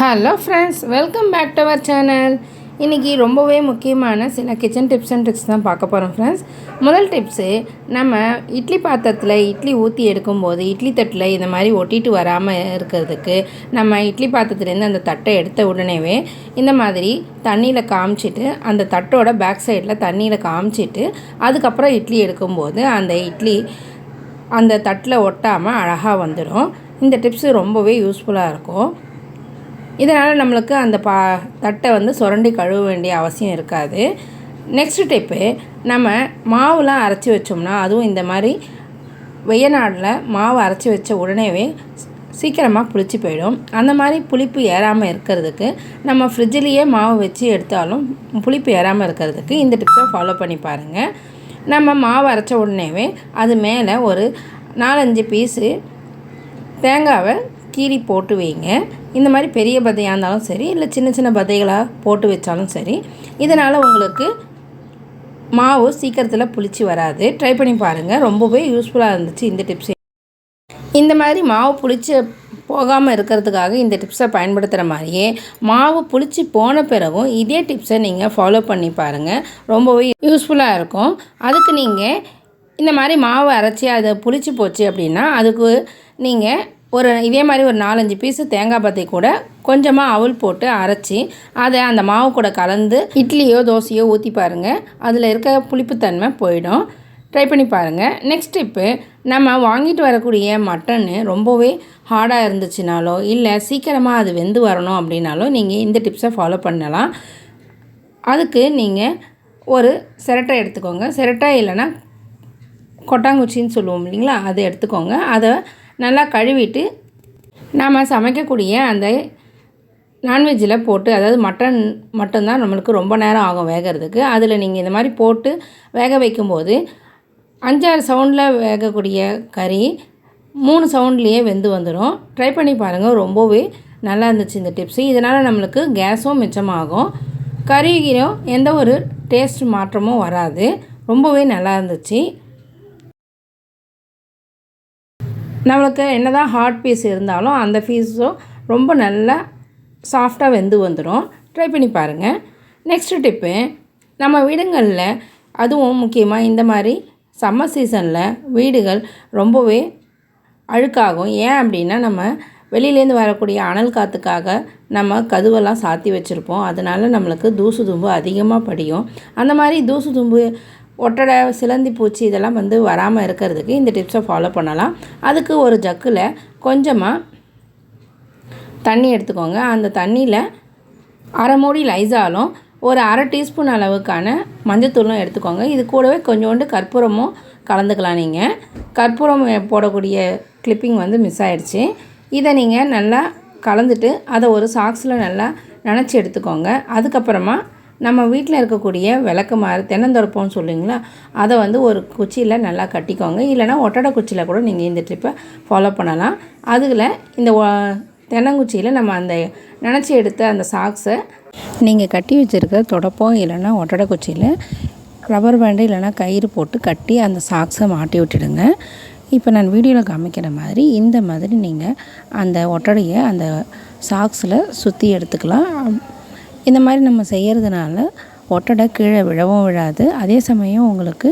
Hello friends welcome back to our channel இன்றைக்கி ரொம்பவே முக்கியமான சில கிச்சன் டிப்ஸ் அண்ட் ட்ரிக்ஸ் தான் பார்க்க போகிறோம் ஃப்ரெண்ட்ஸ் முதல் டிப்ஸு நம்ம இட்லி பாத்திரத்தில் இட்லி ஊற்றி எடுக்கும்போது இட்லி தட்டில் இந்த மாதிரி ஒட்டிட்டு வராமல் இருக்கிறதுக்கு நம்ம இட்லி பாத்திரத்துலேருந்து அந்த தட்டை எடுத்த உடனேவே இந்த மாதிரி தண்ணியில் காமிச்சிட்டு அந்த தட்டோட பேக் சைடில் தண்ணியில் காமிச்சிட்டு அதுக்கப்புறம் இட்லி எடுக்கும்போது அந்த இட்லி அந்த தட்டில் ஒட்டாமல் அழகாக வந்துடும். இந்த டிப்ஸு ரொம்பவே யூஸ்ஃபுல்லாக இருக்கும். இதனால் நம்மளுக்கு அந்த பா தட்டை வந்து சுரண்டி கழுவ வேண்டிய அவசியம் இருக்காது. நெக்ஸ்ட் டிப்பு நம்ம மாவுலாம் அரைச்சி வச்சோம்னா அதுவும் இந்த மாதிரி வெய்ய நாளில் மாவு அரைச்சி வச்ச உடனேவே சீக்கிரமாக புளிச்சு போயிடும். அந்த மாதிரி புளிப்பு ஏறாமல் இருக்கிறதுக்கு நம்ம ஃப்ரிட்ஜிலேயே மாவு வச்சு எடுத்தாலும் புளிப்பு ஏறாமல் இருக்கிறதுக்கு இந்த டிப்ஸை ஃபாலோ பண்ணி பாருங்கள் நம்ம மாவு அரைச்ச உடனேவே அது மேலே ஒரு நாலஞ்சு பீஸு தேங்காவை கீறி போட்டு வைங்க. இந்த மாதிரி பெரிய பதையாக இருந்தாலும் சரி இல்லை சின்ன சின்ன பதைகளாக போட்டு வச்சாலும் சரி இதனால் உங்களுக்கு மாவு சீக்கிரத்தில் புளிச்சு வராது. ட்ரை பண்ணி பாருங்கள் ரொம்பவே யூஸ்ஃபுல்லாக இருந்துச்சு இந்த டிப்ஸ் இந்த மாதிரி மாவு புளிச்சு போகாமல் இருக்கிறதுக்காக இந்த டிப்ஸை பயன்படுத்துகிற மாதிரியே மாவு புளிச்சு போன பிறகும் இதே டிப்ஸை நீங்கள் ஃபாலோ பண்ணி பாருங்கள் ரொம்பவே யூஸ்ஃபுல்லாக இருக்கும். அதுக்கு நீங்கள் இந்த மாதிரி மாவு அரைச்சி அதை புளிச்சு போச்சு அப்படின்னா அதுக்கு நீங்கள் ஒரு இதே மாதிரி ஒரு நாலஞ்சு பீஸு தேங்காய் பத்தை கூட கொஞ்சமாக அவல் போட்டு அரைச்சி அதை அந்த மாவு கூட கலந்து இட்லியோ தோசையோ ஊற்றி பாருங்கள் அதில் இருக்க புளிப்புத்தன்மை போயிடும். ட்ரை பண்ணி பாருங்கள் நெக்ஸ்ட் டிப்பு நம்ம வாங்கிட்டு வரக்கூடிய மட்டன்னு ரொம்பவே ஹார்டாக இருந்துச்சுனாலோ இல்லை சீக்கிரமாக அது வெந்து வரணும் அப்படின்னாலோ நீங்கள் இந்த டிப்ஸை ஃபாலோ பண்ணலாம். அதுக்கு நீங்கள் ஒரு சிரட்டை எடுத்துக்கோங்க. சிரட்டை இல்லைன்னா கொட்டாங்குச்சின்னு சொல்லுவோம் இல்லைங்களா? அதை எடுத்துக்கோங்க. அதை நல்லா கழுவிட்டு நாம் சமைக்கக்கூடிய அந்த நான்வெஜ்ஜில் போட்டு அதாவது மட்டன் மட்டும்தான் நம்மளுக்கு ரொம்ப நேரம் ஆகும் வேகிறதுக்கு. அதில் நீங்கள் இந்த மாதிரி போட்டு வேக வைக்கும்போது அஞ்சாறு சவுண்டில் வேகக்கூடிய கறி மூணு சவுண்ட்லேயே வெந்து வந்துடும் ட்ரை பண்ணி பாருங்கள் ரொம்பவே நல்லா இருந்துச்சு இந்த டிப்ஸு இதனால் நம்மளுக்கு கேஸும் மிச்சமாகும். கறியிலும் எந்த ஒரு டேஸ்ட் மாற்றமும் வராது. ரொம்பவே நல்லா இருந்துச்சு. நம்மளுக்கு என்ன தான் ஹார்ட் பீஸ் இருந்தாலும் அந்த பீஸும் ரொம்ப நல்லா சாஃப்டாக வெந்து வந்துடும் ட்ரை பண்ணி பாருங்கள் நெக்ஸ்ட்டு டிப்பு நம்ம வீடுங்களில் அதுவும் முக்கியமாக இந்த மாதிரி சம்மர் சீசனில் வீடுகள் ரொம்பவே அழுக்காகும். ஏன் அப்படின்னா நம்ம வெளியிலேருந்து வரக்கூடிய அனல் காற்றுக்காக நம்ம கதுவெல்லாம் சாத்தி வச்சுருப்போம். அதனால் நம்மளுக்கு தூசு தும்பு அதிகமாக படியும். அந்த மாதிரி தூசு தும்பு ஒட்டடை சிலந்தி பூச்சி இதெல்லாம் வந்து வராமல் இருக்கிறதுக்கு இந்த டிப்ஸை ஃபாலோ பண்ணலாம். அதுக்கு ஒரு ஜக்கில் கொஞ்சமாக தண்ணி எடுத்துக்கோங்க. அந்த தண்ணியில் அரை மூடி லைசாலும் ஒரு அரை டீஸ்பூன் அளவுக்கான மஞ்சத்தூளும் எடுத்துக்கோங்க. இது கூடவே கொஞ்சோண்டு கற்பூரமும் கலந்துக்கலாம் நீங்கள் கற்பூரம் போடக்கூடிய கிளிப்பிங் வந்து மிஸ் ஆகிடுச்சு இதை நீங்கள் நல்லா கலந்துட்டு அதை ஒரு சாக்ஸில் நல்லா நினச்சி எடுத்துக்கோங்க. அதுக்கப்புறமா நம்ம வீட்டில் இருக்கக்கூடிய விளக்கு மாறு தென்னந்தொடப்போன்னு சொல்லுவீங்களா? அதை வந்து ஒரு குச்சியில் நல்லா கட்டிக்கோங்க. இல்லைனா ஒட்டடை குச்சியில் கூட நீங்கள் இந்த ட்ரிப்பை ஃபாலோ பண்ணலாம். அதில் இந்த தென்னங்குச்சியில் நம்ம அந்த நினச்சி எடுத்த அந்த சாக்ஸை நீங்கள் கட்டி வச்சுருக்க தொடப்பம் இல்லைனா ஒட்டடை குச்சியில் ரப்பர் பேண்டு இல்லைனா கயிறு போட்டு கட்டி அந்த சாக்ஸை மாட்டி விட்டுடுங்க. இப்போ நான் வீடியோவில் காமிக்கிற மாதிரி இந்த மாதிரி நீங்கள் அந்த ஒட்டடையை அந்த சாக்ஸில் சுற்றி எடுத்துக்கலாம். இந்த மாதிரி நம்ம செய்கிறதுனால ஒட்டடை கீழே விழவும் விழாது. அதே சமயம் உங்களுக்கு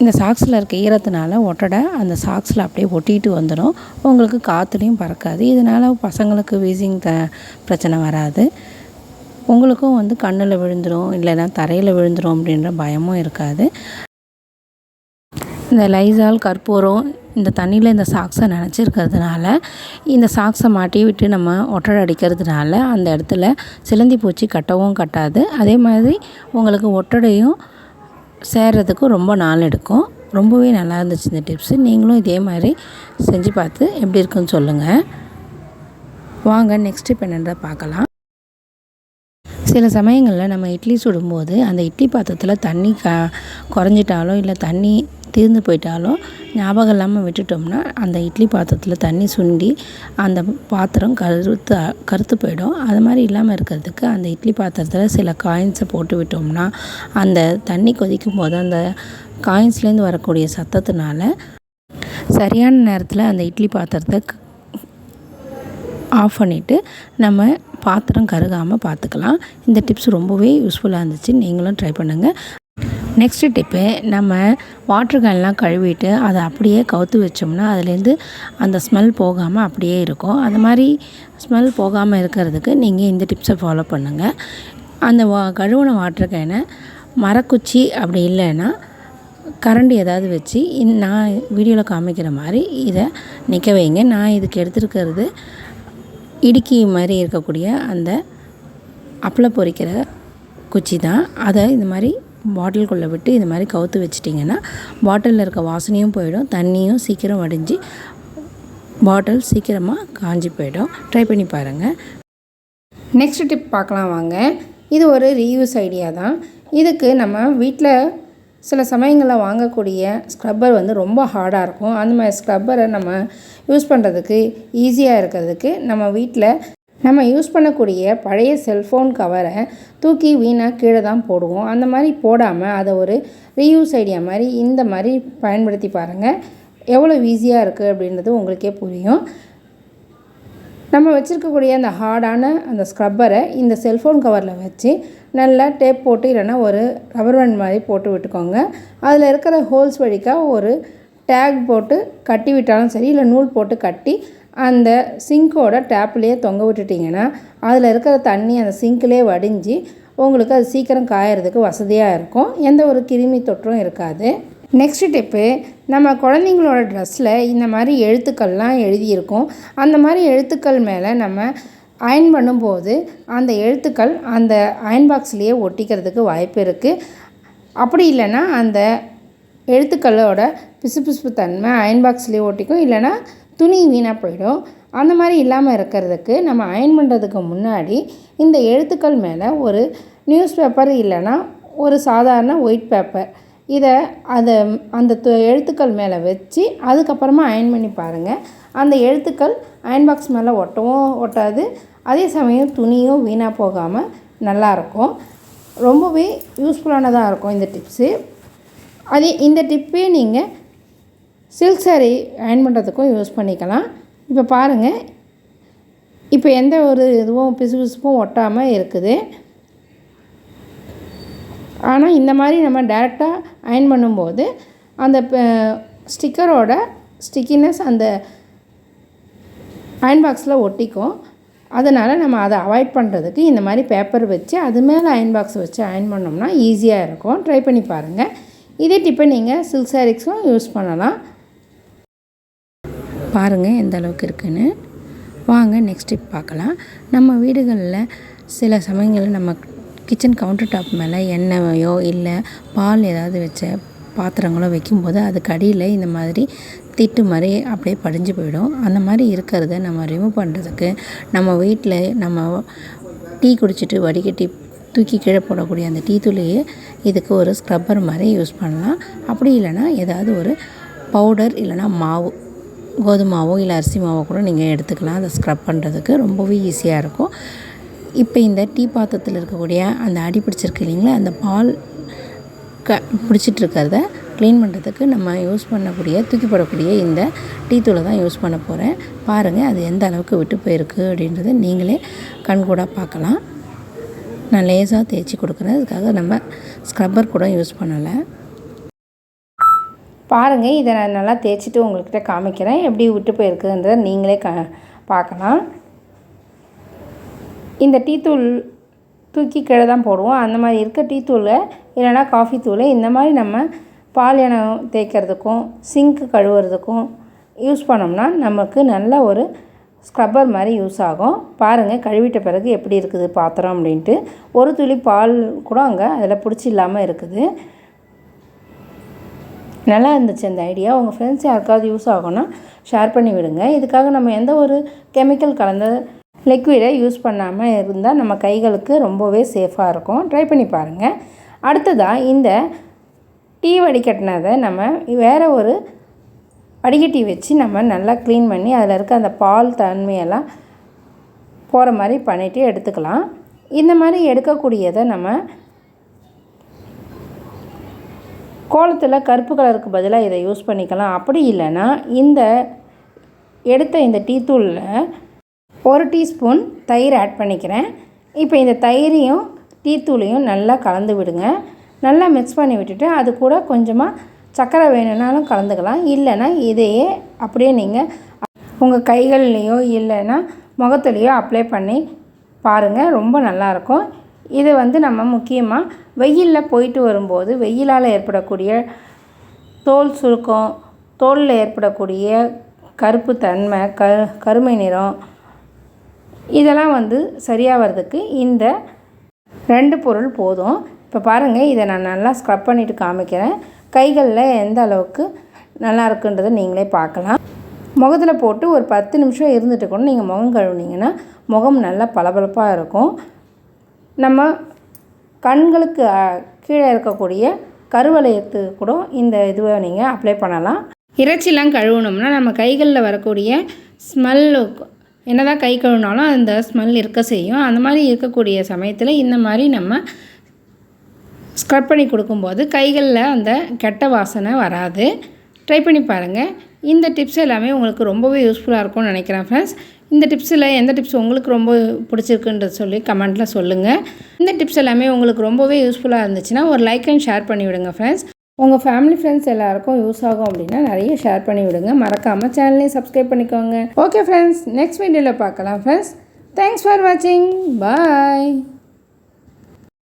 இந்த சாக்ஸில் இருக்க ஈரத்தினால ஒட்டடை அந்த சாக்ஸில் அப்படியே ஒட்டிட்டு வந்துடும் உங்களுக்கு காற்றுலையும் பறக்காது. இதனால் பசங்களுக்கு வீசிங் த பிரச்சனை வராது. உங்களுக்கும் வந்து கண்ணில் விழுந்துடும் இல்லைன்னா தரையில் விழுந்துடும் அப்படின்ற பயமும் இருக்காது. இந்த லைசால் கற்பூரம் இந்த தண்ணியில் இந்த சாக்ஸை நினச்சிருக்கிறதுனால இந்த சாக்ஸை மாட்டி விட்டு நம்ம ஒட்டடை அடிக்கிறதுனால அந்த இடத்துல சிலந்தி பூச்சி கட்டவும் கட்டாது. அதே மாதிரி உங்களுக்கு ஒட்டடையும் சேர்கிறதுக்கும் ரொம்ப நாள் எடுக்கும். ரொம்பவே நல்லா இருந்துச்சு இந்த டிப்ஸு. நீங்களும் இதே மாதிரி செஞ்சு பார்த்து எப்படி இருக்குன்னு சொல்லுங்கள் வாங்க நெக்ஸ்ட் இப்போ என்னன்றதை பார்க்கலாம். சில சமயங்களில் நம்ம இட்லி சுடும்போது அந்த இட்லி பாத்திரத்தில் தண்ணி க குறைஞ்சிட்டாலோ இல்லை தண்ணி தீர்ந்து போயிட்டாலும் ஞாபகம் இல்லாமல் விட்டுட்டோம்னா அந்த இட்லி பாத்திரத்தில் தண்ணி சுண்டி அந்த பாத்திரம் கருத்து கருத்து போயிடும். அது மாதிரி இல்லாமல் இருக்கிறதுக்கு அந்த இட்லி பாத்திரத்தில் சில காயின்ஸை போட்டு விட்டோம்னா அந்த தண்ணி கொதிக்கும் போது அந்த காயின்ஸ்லேருந்து வரக்கூடிய சத்தத்தினால சரியான நேரத்தில் அந்த இட்லி பாத்திரத்தை ஆஃப் பண்ணிவிட்டு நம்ம பாத்திரம் கருகாமல் பார்த்துக்கலாம் இந்த டிப்ஸ் ரொம்பவே யூஸ்ஃபுல்லாக இருந்துச்சு. நீங்களும் ட்ரை பண்ணுங்கள் நெக்ஸ்ட்டு டிப்பு நம்ம வாட்டர் கேன்லாம் கழுவிட்டு அதை அப்படியே கவுத்து வச்சோம்னா அதுலேருந்து அந்த ஸ்மெல் போகாமல் அப்படியே இருக்கும். அந்த மாதிரி ஸ்மெல் போகாமல் இருக்கிறதுக்கு நீங்கள் இந்த டிப்ஸை ஃபாலோ பண்ணுங்கள் அந்த வா கழுவுன வாட்டர் கேனை மரக்குச்சி அப்படி இல்லைன்னா கரண்டி ஏதாவது வச்சு இன் நான் வீடியோவில் காமிக்கிற மாதிரி இதை நிற்க வைங்க. நான் இதுக்கு எடுத்துருக்கிறது இடுக்கி மாதிரி இருக்கக்கூடிய அந்த அப்பளை பொறிக்கிற குச்சி தான். அதை இந்த மாதிரி பாட்டிலுக்குள்ளே விட்டு இந்த மாதிரி கவுத்து வச்சிட்டிங்கன்னா பாட்டிலில் இருக்க வாசனையும் போயிடும் தண்ணியும் சீக்கிரம் வடிஞ்சு பாட்டில் சீக்கிரமாக காஞ்சி போயிடும். ட்ரை பண்ணி பாருங்கள் நெக்ஸ்ட் டிப் பார்க்கலாம் வாங்க. இது ஒரு ரீயூஸ் ஐடியா தான். இதுக்கு நம்ம வீட்டில் சில சமயங்களில் வாங்கக்கூடிய ஸ்க்ரப்பர் வந்து ரொம்ப ஹார்டாக இருக்கும். அந்த மாதிரி ஸ்க்ரப்பரை நம்ம யூஸ் பண்ணுறதுக்கு ஈஸியாக இருக்கிறதுக்கு நம்ம வீட்டில் நம்ம யூஸ் பண்ணக்கூடிய பழைய செல்ஃபோன் கவரை தூக்கி வீணாக கீழே தான் போடுவோம். அந்த மாதிரி போடாமல் அதை ஒரு ரீயூஸ் ஐடியா மாதிரி இந்த மாதிரி பயன்படுத்தி பாருங்கள் எவ்வளோ ஈஸியாக இருக்குது அப்படின்றது உங்களுக்கே புரியும். நம்ம வச்சுருக்கக்கூடிய அந்த ஹார்டான அந்த ஸ்க்ரப்பரை இந்த செல்ஃபோன் கவரில் வச்சு நல்லா டேப் போட்டு இல்லைன்னா ஒரு ரப்பர் பேண்ட் மாதிரி போட்டு விட்டுக்கோங்க. அதில் இருக்கிற ஹோல்ஸ் வழிக்காக ஒரு டேக் போட்டு கட்டி விட்டாலும் சரி இல்லை நூல் போட்டு கட்டி அந்த சிங்க்கோட டேப்லேயே தொங்க விட்டுட்டிங்கன்னா அதில் இருக்கிற தண்ணி அந்த சிங்க்லேயே வடிஞ்சு உங்களுக்கு அது சீக்கிரம் காயறதுக்கு வசதியாக இருக்கும். எந்த ஒரு கிருமி தொற்றும் இருக்காது. நெக்ஸ்ட் டிப்பு நம்ம குழந்தைங்களோட ட்ரெஸ்ஸில் இந்த மாதிரி எழுத்துக்கள்லாம் எழுதியிருக்கும். அந்த மாதிரி எழுத்துக்கள் மேலே நம்ம அயன் பண்ணும்போது அந்த எழுத்துக்கள் அந்த அயன் பாக்ஸ்லேயே ஒட்டிக்கிறதுக்கு வாய்ப்பு இருக்குது அப்படி இல்லைன்னா அந்த எழுத்துக்களோட பிசுபிசுப்பு தன்மை அயன் பாக்ஸ்லேயே ஒட்டிக்கும். இல்லைன்னா துணி வீணாக போயிடும். அந்த மாதிரி இல்லாமல் இருக்கிறதுக்கு நம்ம அயன் பண்ணுறதுக்கு முன்னாடி இந்த எழுத்துக்கள் மேலே ஒரு நியூஸ் பேப்பர் இல்லைன்னா ஒரு சாதாரண ஒயிட் பேப்பர். இதை அதை அந்த து- எழுத்துக்கள் மேலே வச்சு அதுக்கப்புறமா அயன் பண்ணி பாருங்கள் அந்த எழுத்துக்கள் அயன் பாக்ஸ் மேலே ஒட்டவும் ஒட்டாது. அதே சமயம் துணியும் வீணாக போகாமல் நல்லாயிருக்கும் ரொம்பவே யூஸ்ஃபுல்லானதாக இருக்கும் இந்த டிப்ஸு. அதே இந்த டிப்பே நீங்கள் சில்க் saree அயன் பண்ணுறதுக்கும் யூஸ் பண்ணிக்கலாம். இப்போ பாருங்கள் இப்போ எந்த ஒரு இதுவும் பிசுபிசுப்பும் ஒட்டாமல் இருக்குது. ஆனால் இந்த மாதிரி நம்ம டேரெக்டாக அயன் பண்ணும்போது அந்த ஸ்டிக்கரோட ஸ்டிக்கினஸ் அந்த அயன் பாக்ஸில் ஒட்டிக்கும். அதனால் நம்ம அதை அவாய்ட் பண்ணுறதுக்கு இந்த மாதிரி பேப்பர் வச்சு அது மேலே அயன் பாக்ஸ் வச்சு அயன் பண்ணோம்னா ஈஸியாக இருக்கும். ட்ரை பண்ணி பாருங்கள் இதே டிப்பை நீங்கள் சில்க் சாரீஸ்க்கும் யூஸ் பண்ணலாம். பாருங்கள் எந்த அளவுக்கு இருக்குன்னு. வாங்க நெக்ஸ்ட் டிப் பார்க்கலாம். நம்ம வீடுகளில் சில சமயங்களில் நம்ம கிச்சன் கவுண்டர் டாப் மேலே எண்ணெயோ இல்லை பால் ஏதாவது வச்ச பாத்திரங்களோ வைக்கும்போது அதுக்கு அடியில் இந்த மாதிரி திட்டு மாதிரி அப்படியே படிஞ்சு போயிடும். அந்த மாதிரி இருக்கிறத நம்ம ரிமூவ் பண்ணுறதுக்கு நம்ம வீட்டில் நம்ம டீ குடிச்சிட்டு வடிகட்டி தூக்கி கீழே போடக்கூடிய அந்த டீ தூளையே இதுக்கு ஒரு ஸ்க்ரப்பர் மாதிரி யூஸ் பண்ணலாம். அப்படி இல்லைன்னா ஏதாவது ஒரு பவுடர் இல்லைன்னா மாவு கோதுமாவோ இல்லை அரிசி மாவோ கூட நீங்கள் எடுத்துக்கலாம். அதை ஸ்க்ரப் பண்ணுறதுக்கு ரொம்பவே ஈஸியாக இருக்கும். இப்போ இந்த டீ பாத்திரத்தில் இருக்கக்கூடிய அந்த அடி பிடிச்சிருக்கு இல்லைங்களா? அந்த பால் க பிடிச்சிட்ருக்கிறத க்ளீன் பண்ணுறதுக்கு நம்ம யூஸ் பண்ணக்கூடிய தூக்கிப்படக்கூடிய இந்த டீ தூளை தான் யூஸ் பண்ண போகிறேன் பாருங்கள் அது எந்த அளவுக்கு விட்டு போயிருக்கு அப்படின்றத நீங்களே கண்கூடாக பார்க்கலாம். நான் லேசாக தேய்ச்சி கொடுக்குறேன். அதுக்காக நம்ம ஸ்க்ரப்பர் கூட யூஸ் பண்ணலை. பாருங்கள் இதை நான் நல்லா தேய்ச்சிட்டு உங்கள்கிட்ட காமிக்கிறேன். எப்படி விட்டு போயிருக்குன்றத நீங்களே க பார்க்கலாம். இந்த டீத்தூள் தூக்கி கீழே தான் போடுவோம். அந்த மாதிரி இருக்க டீத்தூளை இல்லைன்னா காஃபி தூளை இந்த மாதிரி நம்ம பால் எண்ணெய் தேய்க்கிறதுக்கும் சிங்க்கு கழுவுறதுக்கும் யூஸ் பண்ணோம்னா நமக்கு நல்ல ஒரு ஸ்க்ரப்பர் மாதிரி யூஸ் ஆகும். பாருங்கள் கழுவிட்ட பிறகு எப்படி இருக்குது பாத்திரம் அப்படின்ட்டு. ஒரு துளி பால் கூட அங்கே அதில் பிடிச்சி இல்லாமல் இருக்குது. நல்லா இருந்துச்சு அந்த ஐடியா உங்கள் ஃப்ரெண்ட்ஸ் யாருக்காவது யூஸ் ஆகும்னா ஷேர் பண்ணி விடுங்க. இதுக்காக நம்ம எந்த ஒரு கெமிக்கல் கலந்த லிக்விடை யூஸ் பண்ணாமல் இருந்தால் நம்ம கைகளுக்கு ரொம்பவே சேஃபாக இருக்கும். ட்ரை பண்ணி பாருங்கள் அடுத்ததாக இந்த டீ வடிகட்டினதை நம்ம வேறு ஒரு வடிகட்டி வச்சு நம்ம நல்லா க்ளீன் பண்ணி அதில் இருக்க அந்த பால் தன்மையெல்லாம் போகிற மாதிரி பண்ணிவிட்டு எடுத்துக்கலாம். இந்த மாதிரி எடுக்கக்கூடியதை நம்ம கோலத்தில் கருப்பு கலருக்கு பதிலாக இதை யூஸ் பண்ணிக்கலாம். அப்படி இல்லைன்னா இந்த எடுத்த இந்த டீத்தூளில் ஒரு டீஸ்பூன் தயிர் ஆட் பண்ணிக்கிறேன். இப்போ இந்த தயிரையும் டீத்தூளையும் நல்லா கலந்து விடுங்க. நல்லா மிக்ஸ் பண்ணி விட்டுட்டு அது கூட கொஞ்சமாக சர்க்கரை வேணும்னாலும் கலந்துக்கலாம். இல்லைன்னா இதையே அப்படியே நீங்கள் உங்கள் கைகள்லேயோ இல்லைன்னா முகத்துலேயோ அப்ளை பண்ணி பாருங்கள் ரொம்ப நல்லாயிருக்கும் இதை வந்து நம்ம முக்கியமாக வெயிலில் போயிட்டு வரும்போது வெயிலால் ஏற்படக்கூடிய தோல் சுருக்கம் தோலில் ஏற்படக்கூடிய கருப்பு தன்மை க கருமை நிறம் இதெல்லாம் வந்து சரியாகிறதுக்கு இந்த ரெண்டு பொருள் போதும். இப்போ பாருங்கள் இதை நான் நல்லா ஸ்க்ரப் பண்ணிவிட்டு காமிக்கிறேன். கைகளில் எந்த அளவுக்கு நல்லா இருக்குன்றதை நீங்களே பார்க்கலாம். முகத்தில் போட்டு ஒரு பத்து நிமிஷம் இருந்துட்டு கூட நீங்கள் முகம் கழுவுனீங்கன்னா முகம் நல்லா பளபளப்பாக இருக்கும். நம்ம கண்களுக்கு கீழே இருக்கக்கூடிய கருவளையத்துக்கு கூட இந்த இதுவை நீங்கள் அப்ளை பண்ணலாம். இறைச்சிலாம் கழுவுனோம்னா நம்ம கைகளில் வரக்கூடிய ஸ்மெல்லு என்னதான் கை கழுவினாலும் அந்த ஸ்மெல் இருக்க செய்யும். அந்த மாதிரி இருக்கக்கூடிய சமயத்தில் இந்த மாதிரி நம்ம ஸ்க்ரப் பண்ணி கொடுக்கும்போது கைகளில் அந்த கெட்ட வாசனை வராது. ட்ரை பண்ணி பாருங்கள் இந்த டிப்ஸ் எல்லாமே உங்களுக்கு ரொம்பவே யூஸ்ஃபுல்லாக இருக்கும்னு நினைக்கிறேன் ஃப்ரெண்ட்ஸ் இந்த டிப்ஸில் எந்த டிப்ஸ் உங்களுக்கு ரொம்ப பிடிச்சிருக்குன்றது சொல்லி கமெண்ட்டில் சொல்லுங்கள் இந்த டிப்ஸ் எல்லாமே உங்களுக்கு ரொம்பவே யூஸ்ஃபுல்லாக இருந்துச்சுன்னா ஒரு லைக் அண்ட் ஷேர் பண்ணி விடுங்க ஃப்ரெண்ட்ஸ் உங்கள் ஃபேமிலி ஃப்ரெண்ட்ஸ் எல்லாருக்கும் யூஸ் ஆகும் அப்படின்னா நிறைய ஷேர் பண்ணி விடுங்க. மறக்காமல் சேனலையும் சப்ஸ்கிரைப் பண்ணிக்கோங்க. ஓகே ஃப்ரெண்ட்ஸ் நெக்ஸ்ட் வீடியோவில் பார்க்கலாம் ஃப்ரெண்ட்ஸ் தேங்க்ஸ் ஃபார் வாட்சிங் பாய்